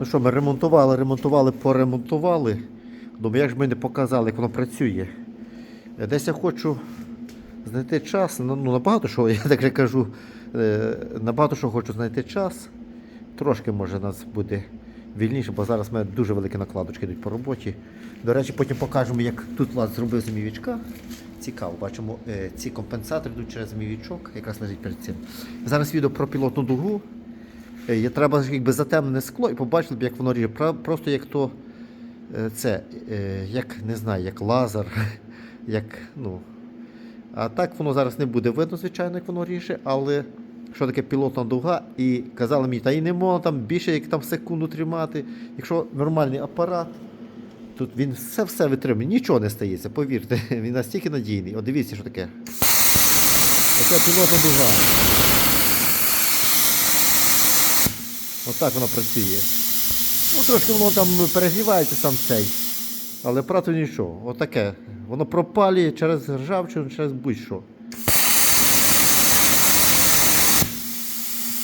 Ну що, ми ремонтували, ремонтували, поремонтували. Думаю, як ж ми не показали, як воно працює. Е, Десь я хочу знайти час. Ну, ну набагато що, я так же кажу, е, набагато що хочу знайти час. Трошки може нас буде вільніше, бо зараз в мене дуже великі накладочки йдуть по роботі. До речі, потім покажемо, як тут Влад зробив змівічка. Цікаво, бачимо, е, ці компенсатори йдуть через змівічок, якраз лежить перед цим. Зараз відео про пілотну дугу. Е, Є треба якби затемнене скло і побачили б, як воно ріже. Просто як то е, це, е, як не знаю, як лазер, як, ну. А так воно зараз не буде видно, звичайно, як воно ріже, але що таке пілотна дуга, і казали мені, та і не можна там більше як там секунду тримати. Якщо нормальний апарат, тут він все-все витримує, нічого не стається, повірте, він настільки надійний. От дивіться, що таке. Таке пілотна дуга. Отак воно працює. Ну, трошки воно там перегрівається сам цей. Але прато нічого. Отаке. Воно пропалює через ржавчину, через будь-що.